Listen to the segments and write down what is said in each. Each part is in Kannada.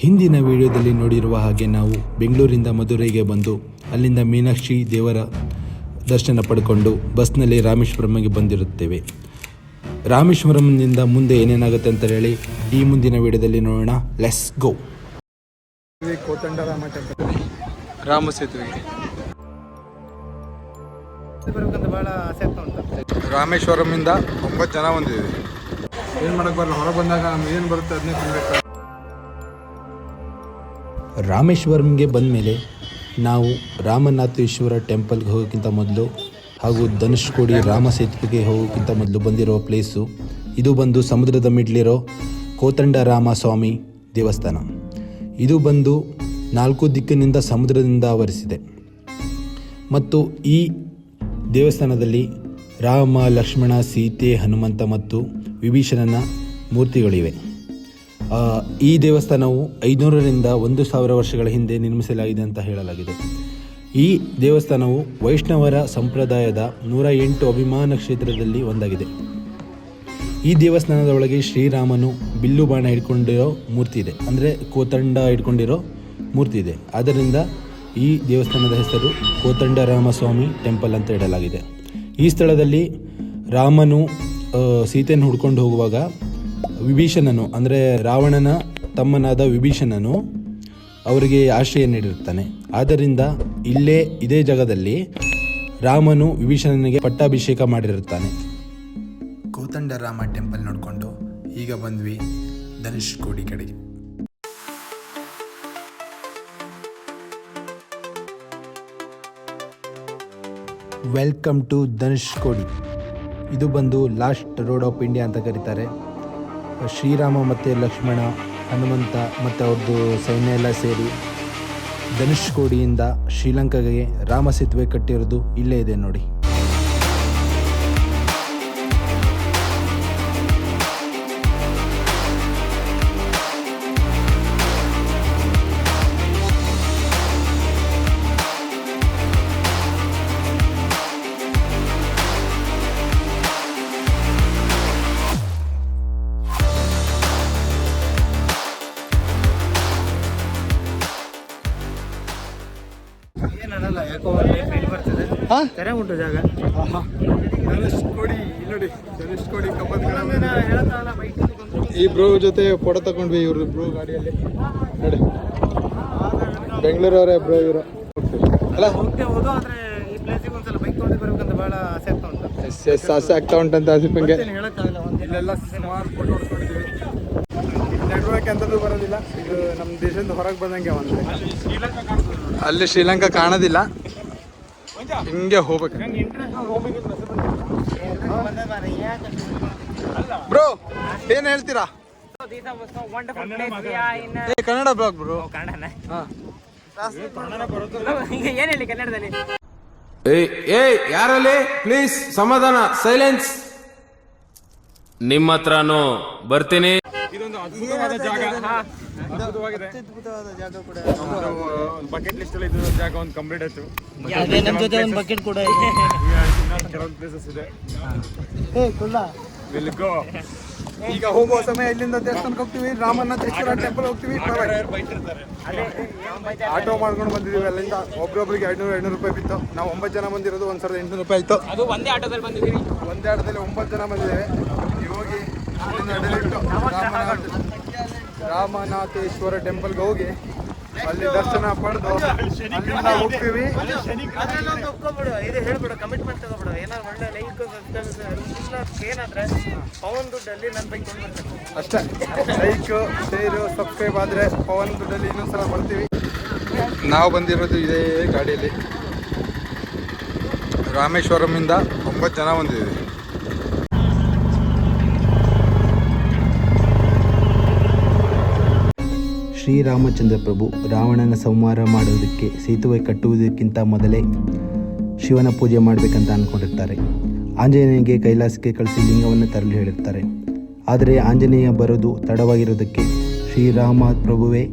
ಹಿಂದಿನ ವಿಡಿಯೋದಲ್ಲಿ ನೋಡಿರುವ ಹಾಗೆ ನಾವು ಬೆಂಗಳೂರಿಂದ ಮಧುರೈಗೆ ಬಂದು ಅಲ್ಲಿಂದ ಮೀನಾಕ್ಷಿ ದೇವರ ದರ್ಶನ ಪಡ್ಕೊಂಡು ಬಸ್ನಲ್ಲಿ ರಾಮೇಶ್ವರಮ್ಗೆ ಬಂದಿರುತ್ತೇವೆ. ರಾಮೇಶ್ವರಂನಿಂದ ಮುಂದೆ ಏನೇನಾಗುತ್ತೆ ಅಂತ ಹೇಳಿ ಈ ಮುಂದಿನ ವಿಡಿಯೋದಲ್ಲಿ ನೋಡೋಣ. Let's go Kothandarama temple Rama ಸೇತುವೆ ಬರ್ಬೇಕಂತ ಭಾಳ ಆಸೆ ಆಗ್ತಾ ಉಂಟು. ರಾಮೇಶ್ವರಮಿಂದ ಒಂಬತ್ತು ಜನ ಬಂದಿದೆ ಏನು ಮಾಡಕ್ ಬರಲ್ಲ ಹೊರಗೆ ಬಂದಾಗ ನಮ್ಗೆ ಏನು ಬರುತ್ತೆ ಅದನ್ನೇ ತಿನ್ಬೇಕು. ರಾಮೇಶ್ವರಂಗೆ ಬಂದ ಮೇಲೆ ನಾವು ರಾಮನಾಥೇಶ್ವರ ಟೆಂಪಲ್ಗೆ ಹೋಗೋಕ್ಕಿಂತ ಮೊದಲು ಹಾಗೂ ಧನುಷ್ಕೋಡಿ ರಾಮ ಸೇತುವೆಗೆ ಹೋಗೋಕ್ಕಿಂತ ಮೊದಲು ಬಂದಿರೋ ಪ್ಲೇಸು. ಇದು ಬಂದು ಸಮುದ್ರದ ಮಿಡ್ಲಿರೋ ಕೋತಂಡ ರಾಮ ಸ್ವಾಮಿ ದೇವಸ್ಥಾನ. ಇದು ಬಂದು ನಾಲ್ಕು ದಿಕ್ಕಿನಿಂದ ಸಮುದ್ರದಿಂದ ಆವರಿಸಿದೆ. ಮತ್ತು ಈ ದೇವಸ್ಥಾನದಲ್ಲಿ ರಾಮ, ಲಕ್ಷ್ಮಣ, ಸೀತೆ, ಹನುಮಂತ ಮತ್ತು ವಿಭೀಷಣನ ಮೂರ್ತಿಗಳಿವೆ. ಈ ದೇವಸ್ಥಾನವು ಐದುನೂರರಿಂದ ಒಂದು ಸಾವಿರ ವರ್ಷಗಳ ಹಿಂದೆ ನಿರ್ಮಿಸಲಾಗಿದೆ ಅಂತ ಹೇಳಲಾಗಿದೆ. ಈ ದೇವಸ್ಥಾನವು ವೈಷ್ಣವರ ಸಂಪ್ರದಾಯದ ನೂರ ಎಂಟು ಅಭಿಮಾನ ಕ್ಷೇತ್ರದಲ್ಲಿ ಒಂದಾಗಿದೆ. ಈ ದೇವಸ್ಥಾನದ ಒಳಗೆ ಶ್ರೀರಾಮನು ಬಿಲ್ಲು ಬಾಣ ಹಿಡ್ಕೊಂಡಿರೋ ಮೂರ್ತಿ ಇದೆ. ಅಂದರೆ ಕೋತಂಡ ಹಿಡ್ಕೊಂಡಿರೋ ಮೂರ್ತಿ ಇದೆ. ಆದ್ದರಿಂದ ಈ ದೇವಸ್ಥಾನದ ಹೆಸರು ಕೋತಂಡ ರಾಮಸ್ವಾಮಿ ಟೆಂಪಲ್ ಅಂತ ಇಡಲಾಗಿದೆ. ಈ ಸ್ಥಳದಲ್ಲಿ ರಾಮನು ಸೀತೆಯನ್ನು ಹುಡ್ಕೊಂಡು ಹೋಗುವಾಗ ವಿಭೀಷಣನು ಅಂದರೆ ರಾವಣನ ತಮ್ಮನಾದ ವಿಭೀಷಣನು ಅವರಿಗೆ ಆಶ್ರಯ ನೀಡಿರುತ್ತಾನೆ. ಆದ್ದರಿಂದ ಇಲ್ಲೇ ಇದೇ ಜಾಗದಲ್ಲಿ ರಾಮನು ವಿಭೀಷಣನಿಗೆ ಪಟ್ಟಾಭಿಷೇಕ ಮಾಡಿರುತ್ತಾನೆ. ಕೋತಂಡರಾಮ ಟೆಂಪಲ್ ನೋಡಿಕೊಂಡು ಈಗ ಬಂದ್ವಿ ಧನುಷ್ ಕೋಡಿ ಕಡೆಗೆ ವೆಲ್ಕಮ್ ಟು ಧನುಷ್ ಕೋಡಿ. ಇದು ಬಂದು ಲಾಸ್ಟ್ ರೋಡ್ ಆಫ್ ಇಂಡಿಯಾ ಅಂತ ಕರೀತಾರೆ. ಶ್ರೀರಾಮ ಮತ್ತು ಲಕ್ಷ್ಮಣ, ಹನುಮಂತ ಮತ್ತು ಅವ್ರದ್ದು ಸೈನ್ಯ ಎಲ್ಲ ಸೇರಿ ಧನುಷ್ಕೋಡಿಯಿಂದ ಶ್ರೀಲಂಕಾಗೆ ರಾಮ ಸೇತುವೆ ಕಟ್ಟಿರೋದು ಇಲ್ಲೇ ಇದೆ ನೋಡಿ. ತೆರೆ ಉಂಟು ಜಾಗ. ಈ ಬ್ರೋ ಜೊತೆ ಫೋಟೋ ತಗೊಂಡ್ವಿ ಇವ್ರ ಬ್ರೋ ಗಾಡಿಯಲ್ಲಿ. ನೋಡಿ. ಬೆಂಗಳೂರವರೇ ಬ್ರೋ ಇವರು. ಅಲ್ಲ. ಆದ್ರೆ ಈ ಪ್ಲೇಸಿಗೆ ಒಂದ್ಸಲ ಬೈಕ್ ತೊಗೊಂಡು ಬರ್ಬೇಕಂತ ಭಾಳ ಆಸೆ ಆಗ್ತಾ ಉಂಟು. ಎಸ್ ಎಸ್ ಆಸೆ ಆಗ್ತಾ ಉಂಟಂತ ಇಲ್ಲೆಲ್ಲ ಸುಮಾರು ಫೋಟೋ ಹೊಡ್ಕೊಂಡಿದ್ದೀವಿ ನೆಟ್ವರ್ಕ್ ಎಂಥದ್ದು ಬರೋದಿಲ್ಲ. ಇದು ನಮ್ಮ ದೇಶದಿಂದ ಹೊರಗೆ ಬಂದಂಗೆ ಒಂದು. ಅಲ್ಲಿ ಶ್ರೀಲಂಕಾ ಕಾಣೋದಿಲ್ಲ. ಹಿಂಗೆ ಹೋಗ್ಬೇಕು. ಬ್ರೋ ಏನ್ ಹೇಳ್ತೀರಾ? ಏ ಕನ್ನಡ ಬ್ಲಾಗ್ ಬ್ರೋ. ಹಾ. ಏನು ಹೇಳಿ ಕನ್ನಡದಲ್ಲಿ ಏಯ್ ಏಯ್ ಯಾರಲ್ಲಿ? ಪ್ಲೀಸ್ ಸಮಾಧಾನ ಸೈಲೆನ್ಸ್. ನಿಮ್ಮ ಹತ್ರನು ಬರ್ತೀನಿ. ಇದೊಂದು ಅದ್ಭುತವಾದ ಜಾಗ. ಅದ್ಭುತವಾಗಿದೆ. ಬಕೆಟ್ ಲಿಸ್ಟ್ ಅಲ್ಲಿ ಇದು ಜಾಗ ಒಂದು ಕಂಪ್ಲೀಟ್ ಆಯ್ತು. ನಮ್ಮ ಜೊತೆ ಒಂದು ಬಕೆಟ್ ಕೂಡ ಕೆಲವೊಂದು ಪ್ಲೇಸಸ್ ಇದೆ. We'll go. ಈಗ ಹೋಗುವ ಸಮಯ ಇಲ್ಲಿಂದ ದೇವಸ್ಥಾನಕ್ಕೆ ಹೋಗ್ತೀವಿ ರಾಮನಾಥೇಶ್ವರ ಟೆಂಪಲ್ ಹೋಗ್ತೀವಿ ಆಟೋ ಮಾಡ್ಕೊಂಡು ಬಂದಿದ್ದೀವಿ ಅಲ್ಲಿಂದ. ಒಬ್ರೊಬ್ರಿಗೆ ಎರಡ್ನೂರು ಎರಡ್ನೂರು ರೂಪಾಯಿ ಬಿತ್ತು. ನಾವು ಒಂಬತ್ತು ಜನ ಬಂದಿರೋದು ಒಂದ್ ಸಾವಿರದ ಎಂಟುನೂರು ರೂಪಾಯಿ ಇತ್ತು ಅದು ಒಂದೇ ಆಟೋದಲ್ಲಿ ಬಂದಿದ್ದೀವಿ ಒಂದೇ ಆಟೋದಲ್ಲಿ ಒಂಬತ್ತು ಜನ ಬಂದಿದ್ದೇವೆ. ಹೋಗಿ ರಾಮನಾಥೇಶ್ವರ ಟೆಂಪಲ್ಗೆ ಹೋಗಿ ಅಲ್ಲಿ ದರ್ಶನ ಪಡೆದು ಅಲ್ಲಿಂದ ಹೋಗ್ತೀವಿ. ಅದನ್ನೊಂದು ಒಪ್ಕೊಬಿಡು. ಇದು ಹೇಳ್ಬಿಡು ಕಮಿಟ್ಮೆಂಟ್ ತಗೋಬಿಡು. ಏನಾದ್ರು ಒಳ್ಳೆ ಲೈಕ್ ಏನಾದ್ರೆ ಪವನ್ ದುಡ್ಡಲ್ಲಿ ನನ್ನ ಬೈಕ್ ಕೊಂಡು ಅಷ್ಟೇ. ಲೈಕ್ ಶೇರು ಸಬ್ಸ್ಕ್ರೈಬ್ ಆದರೆ ಪವನ್ ದುಡ್ಡಲ್ಲಿ ಇನ್ನೊಂದ್ಸಲ ಬರ್ತೀವಿ. ನಾವು ಬಂದಿರೋದು ಇದೇ ಗಾಡಿಯಲ್ಲಿ. ರಾಮೇಶ್ವರಮಿಂದ ಒಂಬತ್ತು ಜನ ಬಂದಿದ್ದೀವಿ. ಶ್ರೀರಾಮಚಂದ್ರ ಪ್ರಭು ರಾವಣನ ಸಂಹಾರ ಮಾಡುವುದಕ್ಕೆ ಸೇತುವೆ ಕಟ್ಟುವುದಕ್ಕಿಂತ ಮೊದಲೇ ಶಿವನ ಪೂಜೆ ಮಾಡಬೇಕಂತ ಅಂದ್ಕೊಂಡಿರ್ತಾರೆ ಆಂಜನೇಯನಿಗೆ ಕೈಲಾಸಕ್ಕೆ ಕಳಿಸಿ ಲಿಂಗವನ್ನು ತರಲು ಹೇಳಿರ್ತಾರೆ. ಆದರೆ ಆಂಜನೇಯ ಬರೋದು ತಡವಾಗಿರೋದಕ್ಕೆ ಶ್ರೀರಾಮ ಪ್ರಭುವೇ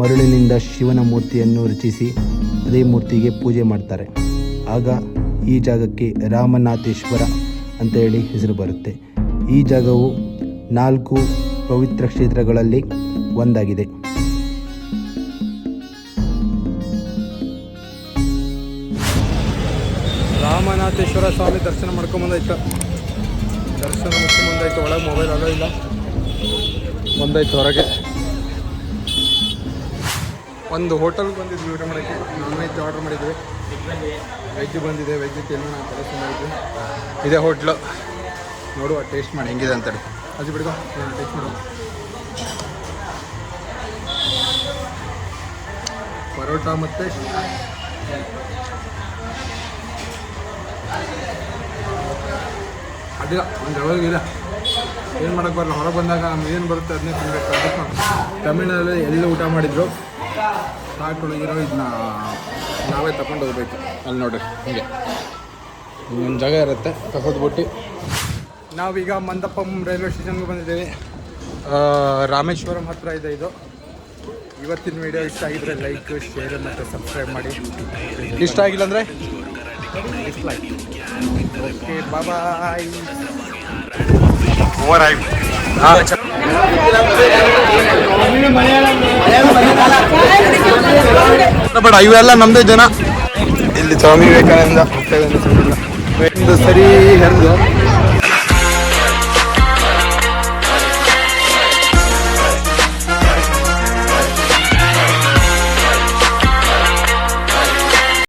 ಮರುಳಿನಿಂದ ಶಿವನ ಮೂರ್ತಿಯನ್ನು ರಚಿಸಿ ಅದೇ ಮೂರ್ತಿಗೆ ಪೂಜೆ ಮಾಡ್ತಾರೆ. ಆಗ ಈ ಜಾಗಕ್ಕೆ ರಾಮನಾಥೇಶ್ವರ ಅಂತ ಹೇಳಿ ಹೆಸರು ಬರುತ್ತೆ. ಈ ಜಾಗವು ನಾಲ್ಕು ಪವಿತ್ರ ಕ್ಷೇತ್ರಗಳಲ್ಲಿ ಒಂದಾಗಿದೆ. ರಾಮನಾಥೇಶ್ವರ ಸ್ವಾಮಿ ದರ್ಶನ ಮಾಡ್ಕೊಂಬಂದಾಯ್ತು ದರ್ಶನ ಮುಚ್ಕೊಂಬಂದಾಯ್ತು ಒಳಗೆ ಮೊಬೈಲ್ ಅಲ್ಲೋ ಇಲ್ಲ. ಬಂದಾಯ್ತು ಹೊರಗೆ. ಒಂದು ಹೋಟೆಲ್ಗೆ ಬಂದಿದ್ವಿ ಊಟ ಮಾಡೋಕ್ಕೆ. ನಾನ್ ವೆಜ್ ಆರ್ಡರ್ ಮಾಡಿದ್ವಿ. ವೆಜ್ ಬಂದಿದೆ ವೆಜ್ ತಿನ್ನೋಣ ಅಂತ ಮಾಡಿದ್ವಿ ಇದೇ ಹೋಟ್ಲು ನೋಡುವ ಟೇಸ್ಟ್ ಮಾಡಿ. ಹೆಂಗಿದೆ ಅಂತೇಳಿ ಅದು ಬಿಡ್ಕೊ ಟೇಸ್ಟ್ ಮಾಡೋಣ ಪರೋಟ ಮತ್ತು ಅದಿಲ್ಲ ಒಂದು ಯಾವಾಗಿಲ್ಲ ಏನು ಮಾಡೋಕ್ಕೆ ಬರಲ್ಲ, ಹೊರಗೆ ಬಂದಾಗ ನಮ್ಗೆ ಏನು ಬರುತ್ತೆ ಅದನ್ನೇ ತಿನ್ಬೇಕು ಅದಕ್ಕೆ ತಮಿಳ್ನಾಡಲ್ಲಿ ಎಲ್ಲ ಊಟ ಮಾಡಿದ್ರು? ಸಾಕೊಳಗಿರೋ ಇದನ್ನ ನಾವೇ ತಕೊಂಡು ಹೋಗ್ಬೇಕು. ಅಲ್ಲಿ ನೋಡ್ರಿ ಹೀಗೆ. ಒಂದು ಜಾಗ ಇರುತ್ತೆ ತಗೊದ್ಬಿಟ್ಟು ನಾವೀಗ ಮಂದಪ್ಪಂ ರೈಲ್ವೆ ಸ್ಟೇಷನ್ಗೆ ಬಂದಿದ್ದೀವಿ. ರಾಮೇಶ್ವರಂ ಹತ್ರ ಇದೆ ಇದು. ಇವತ್ತಿನ ವಿಡಿಯೋ ಇಷ್ಟ ಆಗಿದ್ರೆ ಲೈಕ್ ಶೇರ್ ಮತ್ತು ಸಬ್ಸ್ಕ್ರೈಬ್ ಮಾಡಿ. ಇಷ್ಟ ಆಗಿಲ್ಲ ಅಂದರೆ? ಡಿಸ್ಲೈಕ್ ಓಕೆ ಬಾಯ್ ಬಟ್ ಇವೆಲ್ಲ ನಮ್ಮದೇ ಜನ. ಇಲ್ಲಿ ಸ್ವಾಮಿ ವಿವೇಕಾನಂದ ಸರಿ ಹರಿದು